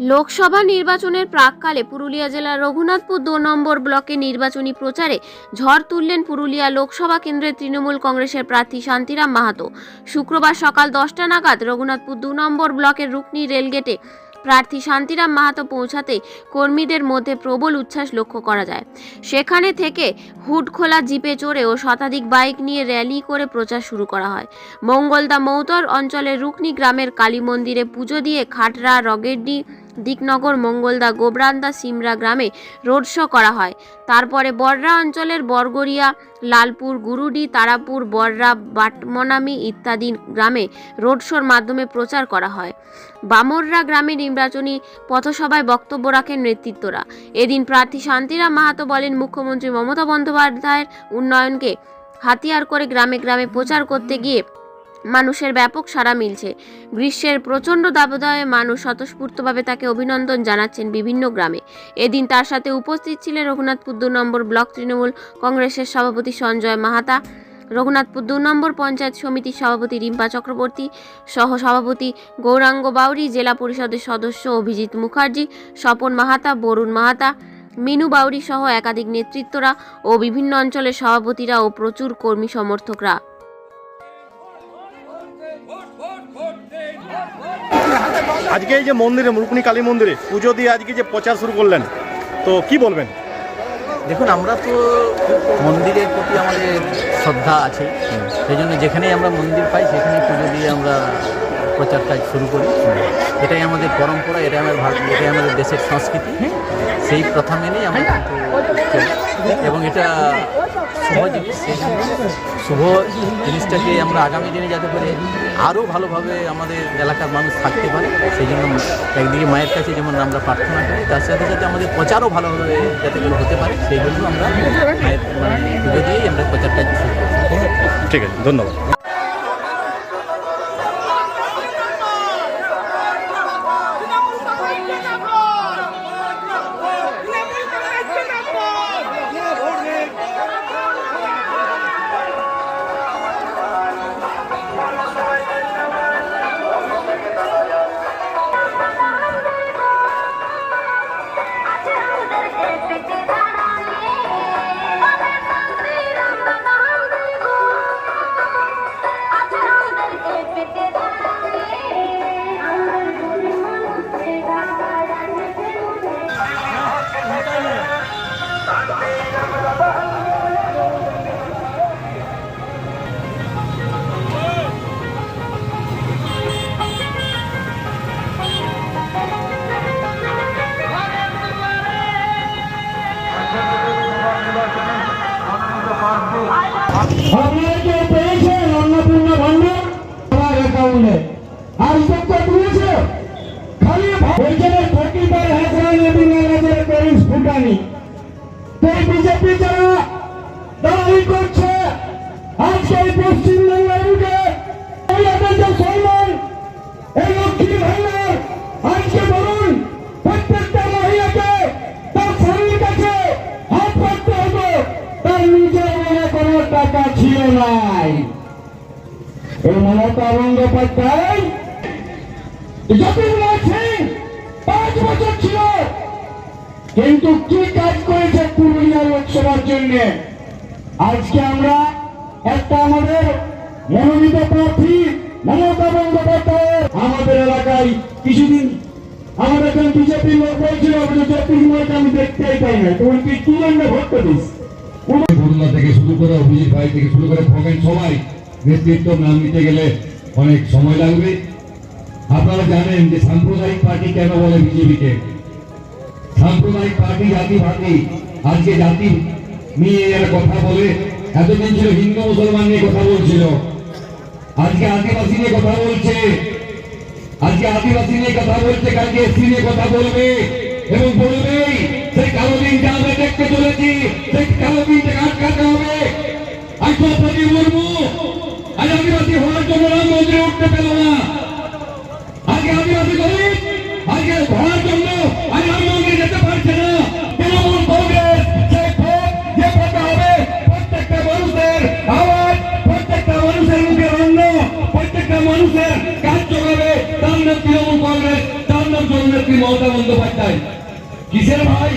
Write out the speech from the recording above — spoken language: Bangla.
লোকসভা নির্বাচনের প্রাককালে পুরুলিয়া জেলার রঘুনাথপুর দু নম্বর ব্লকে নির্বাচনী প্রচারে ঝড় তুললেন পুরুলিয়া লোকসভা কেন্দ্রের তৃণমূল কংগ্রেসের প্রার্থী শান্তিরাম মাহাতো। শুক্রবার সকাল দশটা নাগাদ রঘুনাথপুর দু নম্বর ব্লকের রুকনি রেলগেটে প্রার্থী শান্তিরাম মাহাতো পৌঁছাতে কর্মীদের মধ্যে প্রবল উচ্ছ্বাস লক্ষ্য করা যায়। সেখানে থেকে হুড খোলা জিপে চড়ে ও শতাধিক বাইক নিয়ে র্যালি করে প্রচার শুরু করা হয়। মঙ্গলদা মৌতর অঞ্চলের রুকনি গ্রামের কালী মন্দিরে পুজো দিয়ে খাটরা, রগেড্ডি দিকনগর, মঙ্গলদা, গোবরান্দা, সিমরা গ্রামে রোড শো করা হয়। তারপরে বড়রা অঞ্চলের বরগড়িয়া, লালপুর, গুরুডি, তারাপুর বড়রা বাটমনামি ইত্যাদি গ্রামে রোড শোর মাধ্যমে প্রচার করা হয়। বামররা গ্রামে নির্বাচনী পথসভায় বক্তব্য রাখেন নেতৃত্বরা। এদিন প্রার্থী শান্তিরাম মাহাতো বলেন, মুখ্যমন্ত্রী মমতা বন্দ্যোপাধ্যায়ের উন্নয়নকে হাতিয়ার করে গ্রামে গ্রামে প্রচার করতে গিয়ে মানুষের ব্যাপক সাড়া মিলছে। গ্রীষ্মের প্রচণ্ড দাবদাহে মানুষ স্বতঃস্ফূর্তভাবে তাকে অভিনন্দন জানাচ্ছেন বিভিন্ন গ্রামে। এদিন তার সাথে উপস্থিত ছিলেন রঘুনাথপুর দু নম্বর ব্লক তৃণমূল কংগ্রেসের সভাপতি সঞ্জয় মাহাতা রঘুনাথপুর দু নম্বর পঞ্চায়েত সমিতির সভাপতি রিম্পা চক্রবর্তী সহ সভাপতি গৌরাঙ্গ বাউরি, জেলা পরিষদের সদস্য অভিজিৎ মুখার্জি, স্বপন মাহাতা, বরুণ মাহাতা, মিনু বাউরি সহ একাধিক নেতৃত্বরা ও বিভিন্ন অঞ্চলের সভাপতিরা ও প্রচুর কর্মী সমর্থকরা। আজকে এই যে মন্দিরে মুরুকুনি কালী মন্দিরে, পুজো দিয়ে আজকে যে প্রচার শুরু করলেন, তো কি বলবেন? দেখুন, আমরা তো মন্দিরের প্রতি আমাদের শ্রদ্ধা আছে। সেই জন্য যেখানেই আমরা মন্দির পাই সেখানে পুজো দিয়ে আমরা প্রচার কাজ শুরু করি। এটাই আমাদের পরম্পরা, এটাই ভারত এটাই আমাদের দেশের সংস্কৃতি। সেই প্রথা মেনেই আমরা এবং এটা শুভ জিনিস, সেই শুভ জিনিসটাকে আমরা আগামী দিনে যাতে করে আরও ভালোভাবে আমাদের এলাকার মানুষ থাকতে পারে, সেই জন্য একদিকে মায়ের কাছে যেমন আমরা প্রার্থনা করি, তার সাথে সাথে আমাদের প্রচারও ভালোভাবে যাতে করে হতে পারে, সেই জন্য আমরা মায়ের মানে পুজো দিয়েই আমরা প্রচার কাজ শুরু করি। ঠিক আছে, ধন্যবাদ। আপনারা অ্যাকাউন্টে আর সবটা তুলেছে। খালি ওইখানে প্রতিবার হাসরান এবং আমাদের প্যারিস ফুটানি। তাই বিজেপি যারা আজকে এই মমতা বন্দ্যোপাধ্যায় ছিল। কিন্তু কি কাজ করেছে পুরুলিয়া লোকসভার জন্য? আজকে আমরা একটা আমাদের মনোনীত প্রার্থী মমতা বন্দ্যোপাধ্যায়। আমাদের এলাকায় কিছুদিন আমাদের এখানে বিজেপির লোক বলছিল বিজেপির লোক আমি দেখতেই পাই না। তুমি কি কি জন্য ভোট করিস? থেকে শুরু করে অভিজিৎ ভাই থেকে শুরু করে খোকেন সবাই। নেতৃত্ব নাম নিতে গেলে অনেক সময় লাগবে। আপনারা জানেন যে সাম্প্রদায়িক পার্টি কেন বলে বিজেপিকে? সাম্প্রদায়িক পার্টি, জাতি পার্টি আজকে জাতি নিয়ে এরা কথা বলে, এতদিন ছিল হিন্দু, মুসলমান নিয়ে কথা বলছিল। আজকে আদিবাসী নিয়ে কথা বলছে। আজকে আদিবাসী নিয়ে কথা বলছে, কালকে এসসি নিয়ে কথা বলবে এবং বলবেই সেই কালো দিনটা আমরা দেখতে চলেছি, সেই কালো দিনটাকে আটকাতে হবে? আজ মুর্মু! আজ আদিবাসী হওয়ার জন্য রাম মন্দিরে উঠতে পেল না। আজকে আদিবাসী গরিব আজকে হওয়ার জন্য আজ রাম মন্দিরে যেতে পারছে না। হবে, প্রত্যেকটা মানুষের আওয়াজ, প্রত্যেকটা মানুষের অন্ন প্রত্যেকটা মানুষের কাজ যোগাবে তার নাম তৃণমূল কংগ্রেস, তার নাম জন্মের মমতা বন্দ্যোপাধ্যায়। কিসের ভাই?